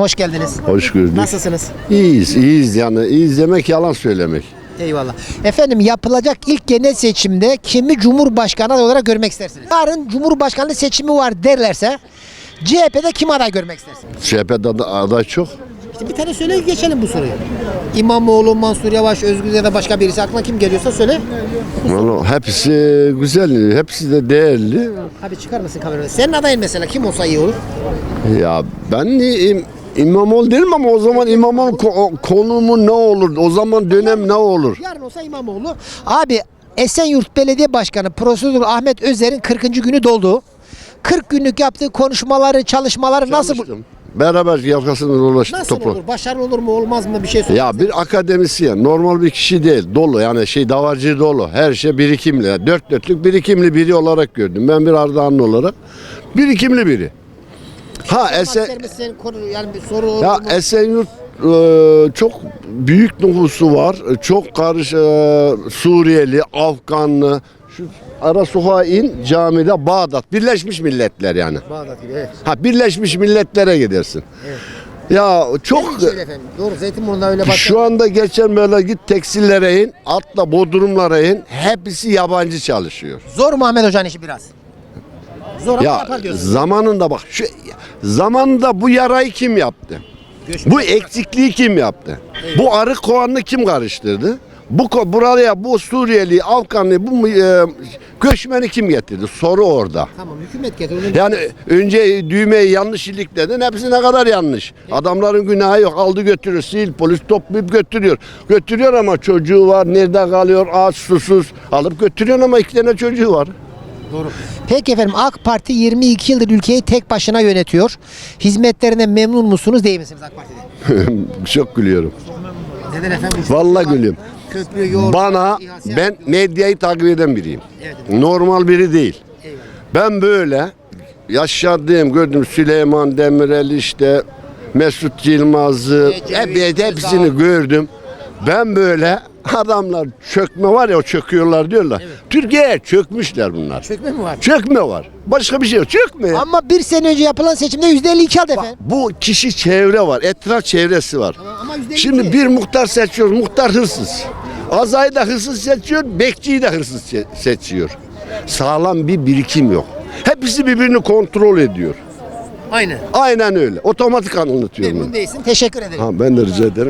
hoş geldiniz. Hoş gördük. Nasılsınız? İyiyiz, iyiyiz yani. İyiyiz demek yalan söylemek. Eyvallah. Efendim yapılacak ilk genel seçimde kimi Cumhurbaşkanı olarak görmek istersiniz? Yarın Cumhurbaşkanlığı seçimi var derlerse CHP'de kim aday görmek istersiniz? CHP'de ad- aday çok. İşte bir tane söyle geçelim bu soruyu. İmamoğlu, Mansur Yavaş, Özgür ya da başka birisi aklına kim geliyorsa söyle. Vallahi hepsi güzel, hepsi de değerli. Abi çıkar mısın kamerayı? Senin adayın mesela kim olsa iyi olur? Ya ben İmamoğlu değilim ama o zaman İmamoğlu ko- konumu ne olur? O zaman dönem ne olur? Yarın olsa İmamoğlu. Abi Esenyurt Belediye Başkanı Profesör Ahmet Özer'in 40. günü doldu. 40 günlük yaptığı konuşmaları, çalışmaları nasıl Çalıştım. Beraber yakasını dolaştık nasıl topla. olur? Başarılı olur mu, olmaz mı bir şey söyle. Ya bir akademisyen, normal bir kişi değil, dolu yani şey davarcı dolu, her şey birikimli, dört dörtlük birikimli biri olarak gördüm. Ben bir Ardahanlı olarak birikimli biri. Ha Esen, konu- yani bir soru olur ya mu? Esenyurt e, çok büyük nüfusu var, çok karış e, Suriyeli, Afganlı, şu ara sokağa in camide Bağdat, Birleşmiş Milletler yani. Bağdat gibi evet. Ha Birleşmiş Milletler'e gidersin. Ya çok efendim. Doğru Zeytinburnu'nda öyle bak. Şu anda geçen böyle git tekstillere in, atla bodrumlara in. Hepsi yabancı çalışıyor. Zor mu Ahmet Hoca'nın işi biraz? Zor ama Ya yapar diyorsun. zamanında bak şu zamanında bu yarayı kim yaptı? Bu eksikliği kim yaptı? Bu arı kovanını kim karıştırdı? Bu buraya bu Suriyeli, Afganlı, bu e, göçmeni kim getirdi? Soru orada. Tamam hükümet getirir. Yani önce düğmeyi yanlış ilikledin. Hepsi ne kadar yanlış. Adamların günahı yok. Aldı götürüyor. Sil polis toplayıp götürüyor. Götürüyor ama çocuğu var. Nerede kalıyor? Aç susuz. Alıp götürüyor ama iki tane çocuğu var. Doğru. Peki efendim AK Parti 22 yıldır ülkeyi tek başına yönetiyor. Hizmetlerine memnun musunuz değil misiniz AK Parti'de? Çok gülüyorum. Neden efendim? Vallahi gülüyorum. Köprü, yoğurt, Bana ben medyayı takip eden biriyim. Evet. Normal biri değil. Eyvallah. Ben böyle yaşadığım gördüm Süleyman Demirel işte Mesut Yılmaz'ı hep, hepsini gördüm. Ben böyle adamlar çökme var ya o çöküyorlar diyorlar. Türkiye'ye çökmüşler bunlar. Çökme mi var? Çökme var. Başka bir şey yok. Çökme. Ama bir sene önce yapılan seçimde %52 aldı efendim. Bu kişi çevre var. Etraf çevresi var. Ama %52. Şimdi bir muhtar seçiyoruz. Muhtar hırsız. Azayı da hırsız seçiyor. Bekçiyi de hırsız se- seçiyor. Sağlam bir birikim yok. Hepsi birbirini kontrol ediyor. Aynen. Aynen öyle. Otomatik anlatıyorum. Memnun ben. değilsin. Teşekkür ederim. Ha, ben de rica ederim.